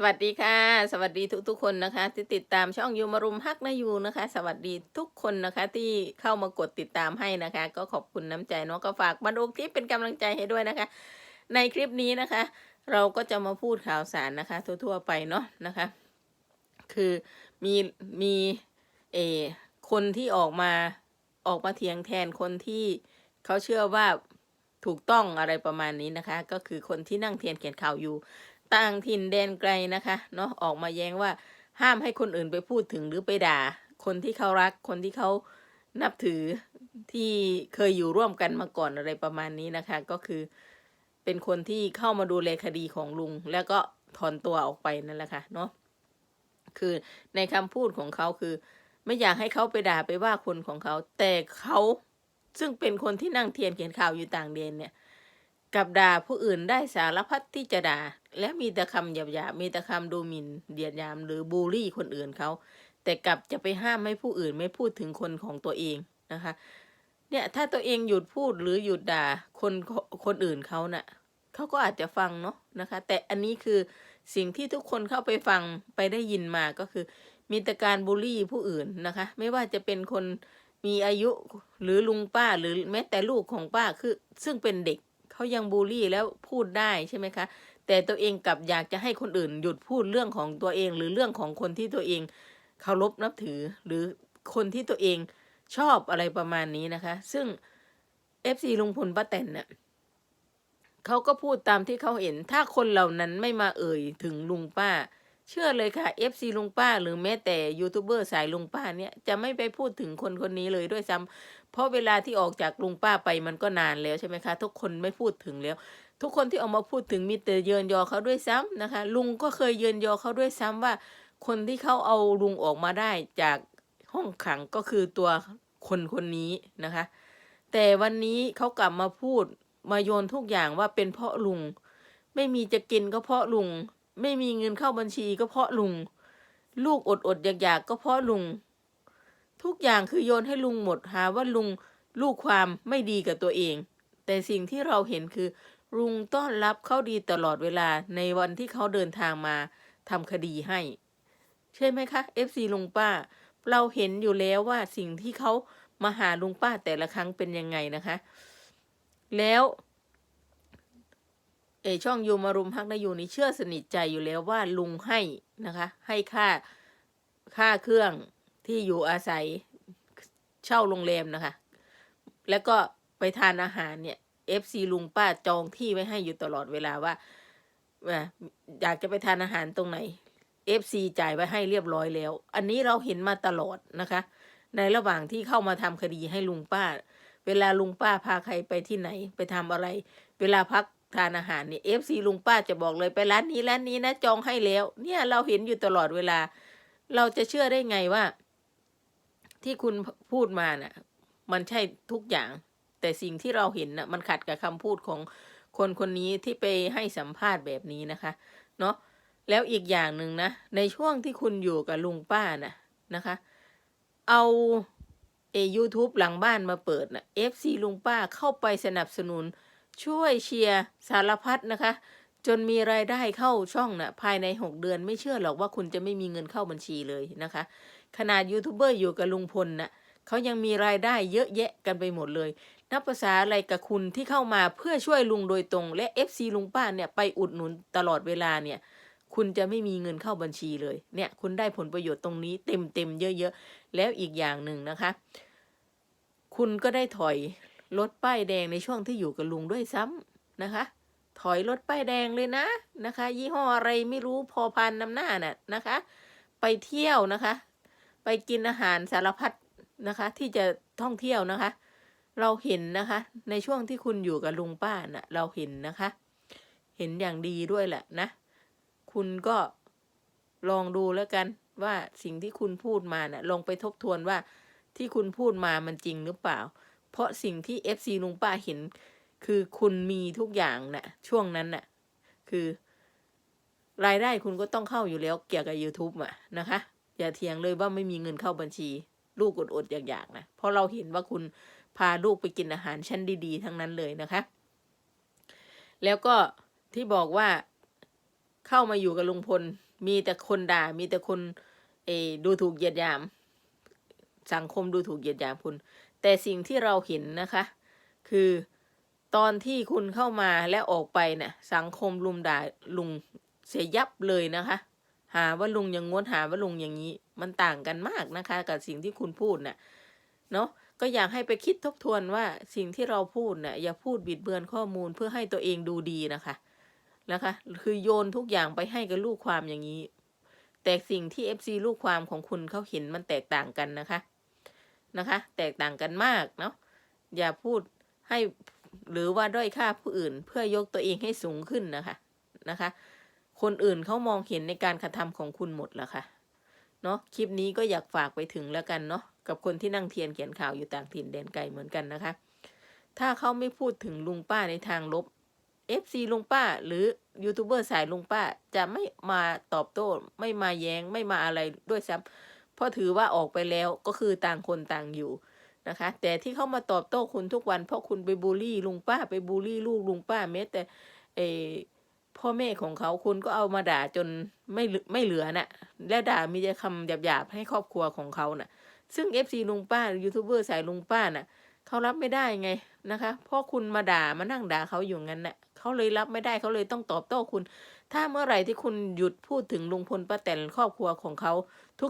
สวัสดีค่ะ สวัสดีทุกๆคนนะคะ ที่ติดตามช่องยูมารุมฮักนะยูนะคะ สวัสดีทุกคนนะคะที่เข้ามากดติดตามให้นะคะ ก็ขอบคุณน้ำใจเนาะก็ฝากมาดูคลิปเป็นกำลังใจให้ด้วยนะคะ ในคลิปนี้นะคะ เราก็จะมาพูดข่าวสารนะคะ ทั่วๆไปเนาะนะคะ คือมีมีเออคนที่ออกมาออกมาเถียงแทนคนที่เขาเชื่อว่าถูกต้องอะไรประมาณนี้นะคะ ก็คือคนที่นั่งเทียนเขียนข่าวอยู่ ต่างถิ่นแดนไกลนะคะเนาะออกมาแย้งว่าห้ามให้คนอื่นไปพูดถึงหรือไปด่า คนที่เขารัก คนที่เขานับถือที่เคยอยู่ร่วมกันมาก่อนอะไรประมาณนี้นะคะ ก็คือ เป็นคนที่เข้ามาดูแลคดีของลุง แล้วก็ถอนตัวออกไปนั่นแหละค่ะเนาะคือในคำพูดของเขาคือ ไม่อยากให้เขาไปด่าไปว่าคนของเขา แต่เขาซึ่งเป็นคนที่นั่งเทียนเขียนข่าวอยู่ต่างแดนเนี่ย กับด่าผู้อื่นได้สารพัดที่จะด่า และมีแต่คำหยาบๆมีแต่คำดูหมิ่นเดียดยามหรือบูลลี่คนอื่นเขา แต่กลับจะไปห้ามให้ผู้อื่นไม่พูดถึงคนของตัวเองนะคะ เนี่ยถ้าตัวเองหยุดพูดหรือหยุดด่าคนคนอื่นเขาน่ะเขาก็อาจจะฟังเนาะนะคะ แต่อันนี้คือสิ่งที่ทุกคนเข้าไปฟังไปได้ยินมาก็คือ มีแต่การบูลลี่ผู้อื่นนะคะ ไม่ว่าจะเป็นคนมีอายุหรือลุงป้าหรือแม้แต่ลูกของป้าคือซึ่งเป็นเด็ก เขายังบูลลี่แล้วพูดได้ใช่ไหมคะ แต่ตัวเองกลับอยากจะให้คนอื่น หยุดพูดเรื่องของตัวเอง หรือเรื่องของคนที่ตัวเองเคารพนับถือ หรือคนที่ตัวเองชอบอะไรประมาณนี้นะคะ ซึ่ง FC ลุงพลป้าแตนเนี่ยเขาก็พูดตามที่เขาเห็น ถ้าคนเหล่านั้นไม่มาเอ่ยถึงลุงป้า เชื่อเลยค่ะ FC ลุงป้าหรือแม้แต่ยูทูบเบอร์สายลุงป้าเนี่ยจะไม่ไปพูดถึงคนคนนี้เลยด้วยซ้ำเพราะเวลาที่ออกจากลุงป้าไปมันก็นานแล้วใช่ไหมคะ ทุกคนไม่พูดถึงแล้ว ทุกคนที่ออกมาพูดถึงมีแต่เยินยอเขาด้วยซ้ำนะคะ ลุงก็เคยเยินยอเขาด้วยซ้ำว่า คนที่เขาเอาลุงออกมาได้จากห้องขังก็คือตัวคนคนนี้นะคะ แต่วันนี้เขากลับมาพูดมาโยนทุกอย่างว่าเป็นเพราะลุง ไม่มีจะกินก็เพราะลุง ไม่มีเงินเข้าบัญชีก็เพราะลุง ลูกอดอดๆอยากๆก็เพราะลุง ทุกอย่างคือโยนให้ลุงหมดหาว่าลุงลูกความไม่ดีกับตัวเอง แต่สิ่งที่เราเห็นคือลุงต้อนรับเขาดีตลอดเวลาในวันที่เขาเดินทางมาทำคดีให้ ใช่ไหมคะ FC ลุงป้า เราเห็นอยู่แล้วว่าสิ่งที่เขามาหาลุงป้าแต่ละครั้งเป็นยังไงนะคะ แล้ว ช่องยูมารุมฮักนายูนี่เชื่อสนิทใจอยู่แล้วว่าลุงให้นะคะ ให้ค่าค่าเครื่องที่อยู่อาศัยเช่าโรงแรมนะคะ แล้วก็ไปทานอาหารเนี่ย FC ลุงป้าจองที่ไว้ให้อยู่ตลอดเวลาว่าอยากจะไปทานอาหารตรงไหน FC จ่ายไว้ให้เรียบร้อยแล้ว อันนี้เราเห็นมาตลอดนะคะ ในระหว่างที่เข้ามาทำคดีให้ลุงป้า เวลาลุงป้าพาใครไปที่ไหนไปทำอะไร เวลาพัก ทานอาหารนี่ย FC ลุงป้าจะบอกเลยไปร้านนี้ร้านนี้นะจองให้แล้ว เนี่ยเราเห็นอยู่ตลอดเวลา เราจะเชื่อได้ไงว่า ที่คุณพูดมาน่ะ มันใช่ทุกอย่าง แต่สิ่งที่เราเห็นน่ะ มันขัดกับคำพูดของคนคนนี้ที่ไปให้สัมภาษณ์แบบนี้นะคะ เนาะแล้วอีกอย่างหนึ่งนะ ในช่วงที่คุณอยู่กับลุงป้าน่ะนะคะ เอาเอยูทูบหลังบ้านมาเปิดน่ะ FC ลุงป้าเข้าไปสนับสนุน ช่วยเชียร์สารพัดนะคะ จนมีรายได้เข้าช่องนะ่ะภายใน 6 เดือนไม่เชื่อหรอกว่าคุณจะไม่มีเงินเข้าบัญชีเลยนะคะ ขนาดยูทูบเบอร์อยู่กับลุงพลน่ะเขายังมีรายได้เยอะแยะกันไปหมดเลย นับภาษาอะไรกับคุณที่เข้ามาเพื่อช่วยลุงโดยตรง และ FC ลุงป้าเนี่ยไปอุดหนุนตลอดเวลาเนี่ยคุณจะไม่มีเงินเข้าบัญชีเลย เนี่ยคุณได้ผลประโยชน์ตรงนี้เต็มเต็มเยอะๆ แล้วอีกอย่างหนึ่งนะคะ คุณก็ได้ถอย รถป้ายแดงในช่วงที่อยู่กับลุงด้วยซ้ำนะคะ ถอยรถป้ายแดงเลยนะนะคะ ยี่ห้ออะไรไม่รู้พอพันนำหน้าน่ะนะคะ ไปเที่ยวนะคะ ไปกินอาหารสารพัดนะคะ ที่จะท่องเที่ยวนะคะ เราเห็นนะคะ ในช่วงที่คุณอยู่กับลุงป้าน่ะ เราเห็นนะคะ เห็นอย่างดีด้วยแหละนะ คุณก็ลองดูแล้วกันว่าสิ่งที่คุณพูดมาน่ะลองไปทบทวนว่าที่คุณพูดมามันจริงหรือเปล่า เพราะสิ่งที่ FC ลุงป้าเห็น คือคุณมีทุกอย่างน่ะ ช่วงนั้นน่ะ คือ รายได้คุณก็ต้องเข้าอยู่แล้วเกี่ยวกับ YouTube อะนะคะ อย่าเถียงเลยว่าไม่มีเงินเข้าบัญชี ลูกอดๆอยากๆนะเพราะเราเห็นว่าคุณพาลูกไปกินอาหารชั้นดีๆ ทั้งนั้นเลยนะคะ แล้วก็ที่บอกว่าเข้ามาอยู่กับลุงพล มีแต่คนด่า มีแต่คนเออดูถูกเหยียดหยาม สังคมดูถูกเหยียดหยามคุณ แต่สิ่งที่เราเห็นนะคะ คือตอนที่คุณเข้ามาและออกไปเนี่ยสังคมลุมด่าลุงเสียยับเลยนะคะ หาว่าลุงอย่างงวนหาว่าลุงอย่างนี้ มันต่างกันมากนะคะ กับสิ่งที่คุณพูดน่ะเนาะก็อยากให้ไปคิดทบทวนว่าสิ่งที่เราพูดน่ะอย่าพูดบิดเบือนข้อมูลเพื่อให้ตัวเองดูดีนะคะนะคะ คือโยนทุกอย่างไปให้กับลูกความอย่างนี้ แต่สิ่งที่ FC ลูกความของคุณเขาเห็นมันแตกต่างกันนะคะ นะคะ แตกต่างกันมากเนาะอย่าพูดให้หรือว่าด้อยค่าผู้อื่น เพื่อยกตัวเองให้สูงขึ้นนะคะนะคะ คนอื่นเขามองเห็นในการกระทำของคุณหมดแล้วค่ะเนาะคลิปนี้ก็อยากฝากไปถึงแล้วกันเนาะกับคนที่นั่งเทียนเขียนข่าวอยู่ต่างถิ่นแดนไกลเหมือนกันนะคะ ถ้าเขาไม่พูดถึงลุงป้าในทางลบ FC ลุงป้าหรือยูทูบเบอร์สายลุงป้าจะไม่มาตอบโต้ไม่มาแย้งไม่มาอะไรด้วยซ้ำ เพราะถือว่าออกไปแล้วก็คือต่างคนต่างอยู่นะคะ แต่ที่เขามาตอบโต้คุณทุกวัน เพราะคุณไปบูลลี่ลุงป้าไปบูลลี่ลูกลุงป้าแม้แต่เอพ่อแม่ของเขาคุณก็เอามาด่าจนไม่ไม่เหลือน่ะ และด่ามีแต่คำหยาบๆให้ครอบครัวของเขาน่ะ ซึ่ง FC ลุงป้ายูทูบเบอร์สายลุงป้าน่ะเขารับไม่ได้ไงนะคะเพราะคุณมาด่ามานั่งด่าเขาอยู่งั้นน่ะเขาเลยรับไม่ได้เขาเลยต้องตอบโต้คุณ ถ้าเมื่อไหร่ที่คุณหยุดพูดถึงลุงพลป้าแตนครอบครัวของเขา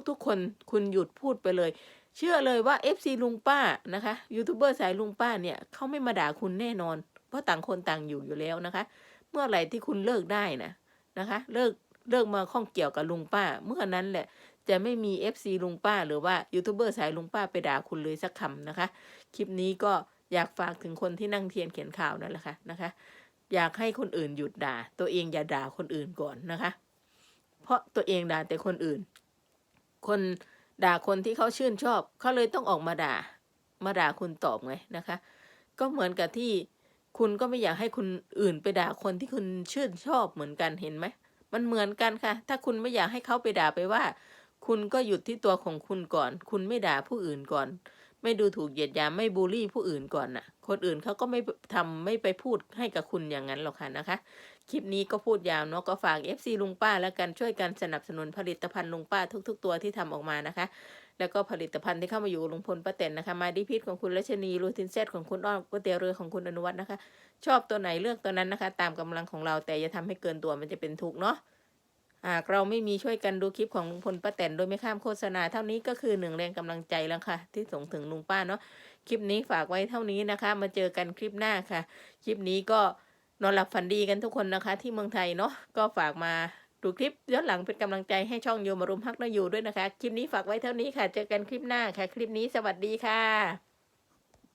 ทุกๆ คนคุณหยุดพูดไปเลย เชื่อเลยว่า FC ลุงป้านะคะยูทูบเบอร์สายลุงป้าเนี่ยเขาไม่มาด่าคุณแน่นอน เพราะต่างคนต่างอยู่อยู่แล้วนะคะ เมื่อไหร่ที่คุณเลิกได้นะนะคะเลิกเลิกมาข้องเกี่ยวกับลุงป้า เมื่อนั้นแหละจะไม่มี FC ลุงป้า หรือว่ายูทูบเบอร์สายลุงป้าไปด่าคุณเลยสักคำนะคะ คลิปนี้ก็อยากฝากถึงคนที่นั่งเทียนเขียนข่าวนั่นแหละค่ะนะคะ อยากให้คนอื่นหยุดด่า ตัวเองอย่าด่าคนอื่นก่อนนะคะ เพราะตัวเองด่าแต่คนอื่น คนด่าคนที่เขาชื่นชอบเขาเลยต้องออกมาด่า มาด่าคุณตอบไงนะคะ ก็เหมือนกับที่คุณก็ไม่อยากให้คนอื่นไปด่าคนที่คุณชื่นชอบเหมือนกันเห็นไหมมันเหมือนกันค่ะ ถ้าคุณไม่อยากให้เขาไปด่าไปว่า คุณก็หยุดที่ตัวของคุณก่อน คุณไม่ด่าผู้อื่นก่อน ไม่ดูถูกเหยียดหยามไม่บูลลี่ผู้อื่นก่อนน่ะ คนอื่นเขาก็ไม่ทำไม่ไปพูดให้กับคุณอย่างนั้นหรอกค่ะนะคะ คลิปนี้ก็พูดยาวเนาะก็ฝาก FC ลุงป้า แล้วกันช่วยกันสนับสนุนผลิตภัณฑ์ลุงป้าทุก ๆ ตัวที่ทำออกมานะคะ แล้วก็ผลิตภัณฑ์ที่เข้ามาอยู่ลุงพลป้าแตนนะคะ มาดิพิษของคุณรัชนีรูทินเซตของคุณอ้อมก๋วยเตี๋ยวเรือของคุณอนุวัฒน์นะคะ ชอบตัวไหนเลือกตัวนั้นนะคะ ตามกำลังของเราแต่อย่าทำให้เกินตัวมันจะเป็นทุกข์เนาะ หากเราไม่มีช่วยกันดูคลิปของลุงพลป้าแตนโดยไม่ข้ามโฆษณาเท่านี้ก็คือหนึ่งแรงกำลังใจแล้วค่ะ ที่ส่งถึงลุงป้าเนาะคลิปนี้ฝากไว้เท่านี้นะคะ มาเจอกันคลิปหน้าค่ะ คลิปนี้ก็นอนหลับฝันดีกันทุกคนนะคะ ที่เมืองไทยเนาะก็ฝากมาดูคลิปย้อนหลังเป็นกำลังใจให้ช่องโยมารุมฮักนาอยู่ด้วยนะคะ คลิปนี้ฝากไว้เท่านี้ค่ะ เจอกันคลิปหน้าค่ะ คลิปนี้สวัสดีค่ะ